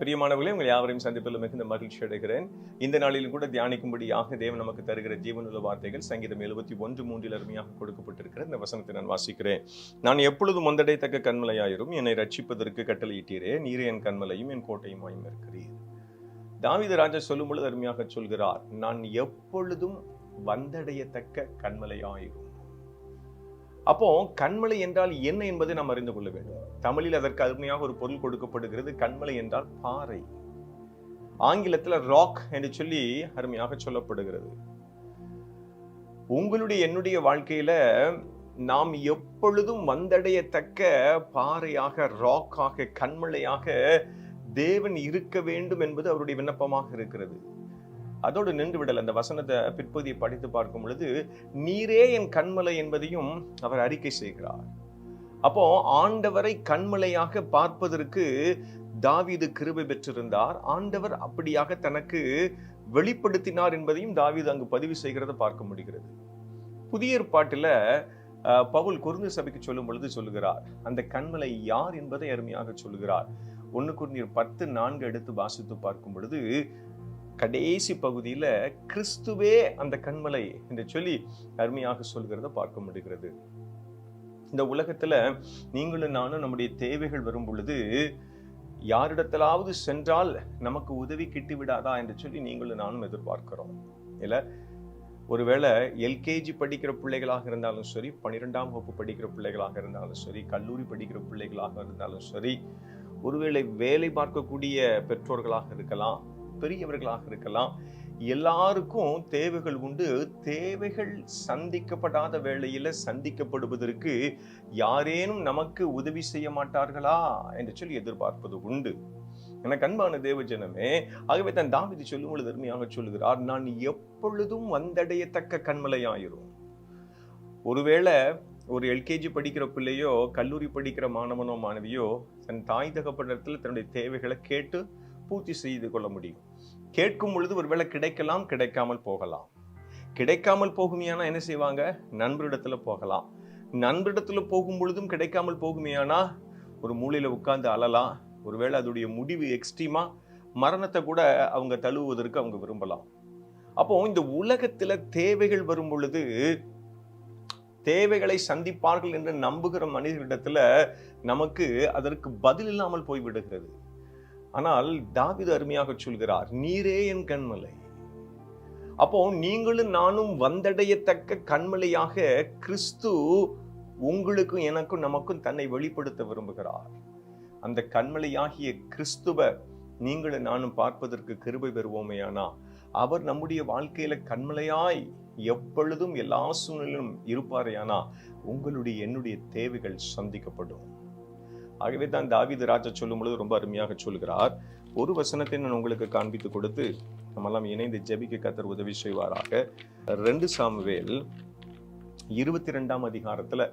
பிரியமானவர்களே உங்கள் யாவரையும் சந்திப்பதில் மிகுந்த மகிழ்ச்சி அடைகிறேன். இந்த நாளிலும் கூட தியானிக்கும்படியாக தேவன் நமக்கு தருகிற ஜீவனுள்ள வார்த்தைகள் சங்கீதம் எழுபத்தி ஒன்று மூன்றில் அருமையாக கொடுக்கப்பட்டிருக்கிற இந்த வசனத்தை நான் வாசிக்கிறேன். நான் எப்பொழுதும் ஒந்தடைத்தக்க கண்மலையாயிரும் என்னை ரட்சிப்பதற்கு கட்டளையிட்டீரே நீரே என் கண்மலையும் என் கோட்டையுமாயும் இருக்கிறீர் தாவித ராஜா சொல்லும் பொழுது அருமையாக சொல்கிறார் நான் எப்பொழுதும் வந்தடையத்தக்க கண்மலையாயிரும் அப்போ கண்மலை என்றால் என்ன என்பதை நாம் அறிந்து கொள்ள வேண்டும். தமிழில் அதற்கு அருமையாக ஒரு பொருள் கொடுக்கப்படுகிறது கண்மலை என்றால் பாறை. ஆங்கிலத்தில் ராக் என்று சொல்லி அருமையாக சொல்லப்படுகிறது. உங்களுடைய என்னுடைய வாழ்க்கையில நாம் எப்பொழுதும் வந்தடையத்தக்க பாறையாக ராக்காக கண்மலையாக தேவன் இருக்க வேண்டும் என்பது அவருடைய விண்ணப்பமாக இருக்கிறது. அதோடு நின்று விடல் அந்த வசனத்தை பிற்பகுதியை படித்து பார்க்கும் பொழுது நீரே என் கண்மலை என்பதையும் அவர் அறிக்கை செய்கிறார். அப்போ ஆண்டவரை கண்மலையாக பார்ப்பதற்கு தாவீது கிருபை பெற்றிருந்தார். ஆண்டவர் அப்படியாக தனக்கு வெளிப்படுத்தினார் என்பதையும் தாவீது அங்கு பதிவு செய்கிறத பார்க்க முடிகிறது. புதிய ஏற்பாட்டில் பவுல் குறுந்து சபைக்கு சொல்லும் பொழுது சொல்லுகிறார் அந்த கண்மலை யார் என்பதை அருமையாக சொல்லுகிறார். ஒன்று குறுநீர் பத்து நான்கு எடுத்து வாசித்து பார்க்கும் பொழுது கடைசி பகுதியில் கிறிஸ்துவே அந்த கண்மலை என்று சொல்லி அருமையாக சொல்கிறத பார்க்க முடிகிறது. இந்த உலகத்தில் நீங்களும் நானும் நம்முடைய தேவைகள் வரும் பொழுது யாரிடத்திலாவது சென்றால் நமக்கு உதவி கிட்டி விடாதா என்று சொல்லி நீங்களும் நானும் எதிர்பார்க்கிறோம். இல்லை ஒருவேளை எல்கேஜி படிக்கிற பிள்ளைகளாக இருந்தாலும் சரி பன்னிரெண்டாம் வகுப்பு படிக்கிற பிள்ளைகளாக இருந்தாலும் சரி கல்லூரி படிக்கிற பிள்ளைகளாக இருந்தாலும் சரி ஒருவேளை வேலை பார்க்கக்கூடிய பெற்றோர்களாக இருக்கலாம் பெரியவர்களாக இருக்கலாம். எல்லாருக்கும் தேவைகள் உண்டு. தேவைகள் சந்திக்கப்படாத வேளையில சந்திக்கப்படுவதற்கு யாரேனும் நமக்கு உதவி செய்ய மாட்டார்களா? என்று சொல்லி எதிர்பார்ப்பது உண்டு. எனக்கு அன்பான தேவஜனமே ஆகவே தான் தாவிதி சொல்லும் பொழுது அருமையாக சொல்லுகிறார் நான் எப்பொழுதும் வந்தடையத்தக்க கண்மலையாயிரும் ஒருவேளை ஒரு எல்கேஜி படிக்கிற பிள்ளையோ கல்லூரி படிக்கிற மாணவனோ மாணவியோ தன் தாய் தகப்பனிடத்தில் தன்னுடைய தேவைகளை கேட்டு பூர்த்தி செய்து கொள்ள முடியும். கேட்கும் பொழுது ஒருவேளை கிடைக்கலாம் கிடைக்காமல் போகலாம். கிடைக்காமல் போகுமையானா என்ன செய்வாங்க? நண்பரிடத்துல போகலாம். நண்பரிடத்துல போகும் பொழுதும் கிடைக்காமல் போகுமையானா ஒரு மூலையில உட்கார்ந்து அழலாம். ஒருவேளை அதோடைய முடிவு எக்ஸ்ட்ரீமா மரணத்தை கூட அவங்க தழுவுவதற்கு அவங்க விரும்பலாம். அப்போ இந்த உலகத்துல தேவைகள் வரும் பொழுது தேவைகளை சந்திப்பார்கள் என்று நம்புகிற மனிதர்களிடத்துல நமக்கு அதற்கு பதில் இல்லாமல் போய்விடுகிறது ஆனால் தாவிது அருமையாக சொல்கிறார் நீரே என் கண்மலை. அப்போ நீங்களும் நானும் வந்தடையத்தக்க கண்மலையாக கிறிஸ்து உங்களுக்கும் எனக்கும் நமக்கும் தன்னை வெளிப்படுத்த விரும்புகிறார். அந்த கண்மலையாகிய கிறிஸ்துவ நீங்களும் நானும் பார்ப்பதற்கு கிருபை பெறுவோமேயானா? அவர் நம்முடைய வாழ்க்கையில கண்மலையாய் எப்பொழுதும் எல்லா சூழ்நிலையிலும் இருப்பாரேயானா? உங்களுடைய என்னுடைய தேவைகள் சந்திக்கப்படும். ஆகவே தான் தாவீது ராஜா சொல்லும் பொழுது ரொம்ப அருமையாக சொல்கிறார் ஒரு வசனத்தை நான் உங்களுக்கு காண்பித்து கொடுத்து நம்மெல்லாம் இணைந்து ஜெபிக்க கத்தர் உதவி செய்வாராக. ரெண்டு சாமுவேல் இருபத்தி ரெண்டாம் அதிகாரத்தில்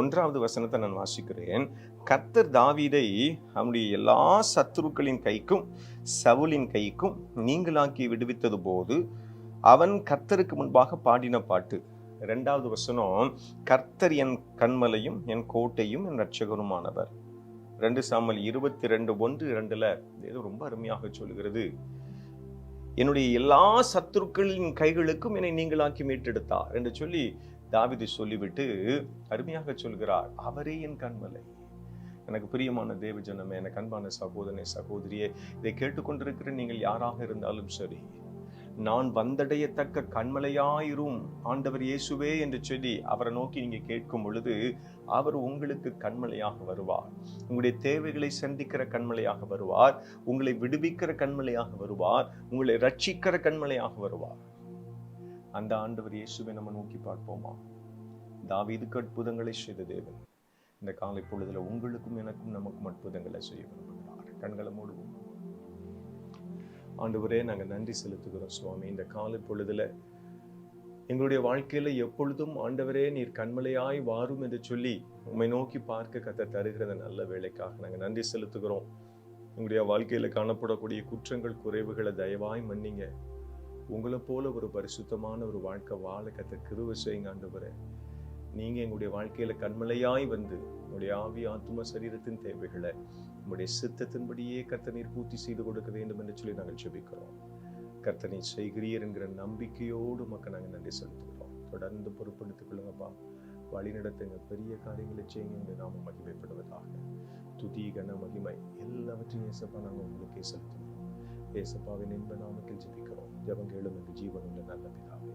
ஒன்றாவது வசனத்தை நான் வாசிக்கிறேன். கர்த்தர் தாவீதை அவனுடைய எல்லா சத்துருக்களின் கைக்கும் சவுலின் கைக்கும் நீங்களாக்கி விடுவித்தது போது அவன் கர்த்தருக்கு முன்பாக பாடின பாட்டு. ரெண்டாவது வசனம் கர்த்தர் என் கண்மலையும் என் கோட்டையும் என் ரட்சகருமானவர் ரெண்டு சாமல் இருபத்தி ரெண்டு ஒன்று இரண்டுல ஏதோ ரொம்ப அருமையாக சொல்கிறது என்னுடைய எல்லா சத்துருக்களின் கைகளுக்கும் என்னை நீங்களாக்கி மீட்டெடுத்தார் என்று சொல்லி தாவிதி சொல்லிவிட்டு அருமையாக சொல்கிறார். அவரே என் கண்மலை. எனக்கு பிரியமான தேவஜனமே எனக்கு அன்பான சகோதரனே சகோதரியே இதை கேட்டுக்கொண்டிருக்கிற நீங்கள் யாராக இருந்தாலும் சரி நான் வந்தடையத்தக்க கண்மலையாயிரும் ஆண்டவர் இயேசுவே என்று சொல்லி அவரை நோக்கி நீங்கள் கேட்கும் பொழுது அவர் உங்களுக்கு கண்மலையாக வருவார். உங்களுடைய தேவைகளை சந்திக்கிற கண்மலையாக வருவார். உங்களை விடுவிக்கிற கண்மலையாக வருவார். உங்களை ரட்சிக்கிற கண்மலையாக வருவார். அந்த ஆண்டவர் இயேசுவை நம்ம நோக்கி பார்ப்போமா? தாவீதுக்கு அற்புதங்களை செய்த தேவன். இந்த காலை பொழுதுல உங்களுக்கும் எனக்கும் நமக்கும் அற்புதங்களை செய்ய விரும்புகிறார். கண்களை மூடுவோம். ஆண்டவரே நாங்கள் நன்றி செலுத்துகிறோம் சுவாமி. இந்த காலை பொழுதில் எங்களுடைய வாழ்க்கையில் எப்பொழுதும் ஆண்டவரே நீர் கண்மலையாய் வாரும் என்று சொல்லி உம்மை நோக்கி பார்க்க கத்த தருகிறது நல்ல வேலைக்காக நாங்கள் நன்றி செலுத்துகிறோம். எங்களுடைய வாழ்க்கையில் காணப்படக்கூடிய குற்றங்கள் குறைவுகளை தயவாய் மன்னிங்க. உங்களை போல ஒரு பரிசுத்தமான ஒரு வாழ்க்கை வாழ கத்த கிருவ செய்யுங்க ஆண்டவரே. நீங்க எங்களுடைய வாழ்க்கையில கண்மலையாய் வந்து உங்களுடைய ஆவி ஆத்ம சரீரத்தின் தேவைகளை உங்களுடைய சித்தத்தின்படியே கர்த்தநீர் பூர்த்தி செய்து கொடுக்க வேண்டும் என்று சொல்லி நாங்கள் ஜெபிக்கிறோம். கர்த்தனை செய்கிறீர் என்கிற நம்பிக்கையோடு மக்கள் நாங்கள் நன்றி செலுத்துகிறோம். தொடர்ந்து பொறுப்படுத்திக் கொள்ளுங்கப்பா. வழி நடத்துங்க. பெரிய காரியங்களை செய்யுங்க என்று நாம மகிமைப்படுவதாக. துதி கன மகிமை எல்லாவற்றையும் ஏசப்பா நாங்கள் உங்களுக்கே செலுத்துகிறோம். ஏசப்பாவின் இன்ப நாமத்தில் ஜெபிக்கிறோம். ஜெபம் கேளும் என்று ஜீவன் உள்ள நல்ல பிதாவே.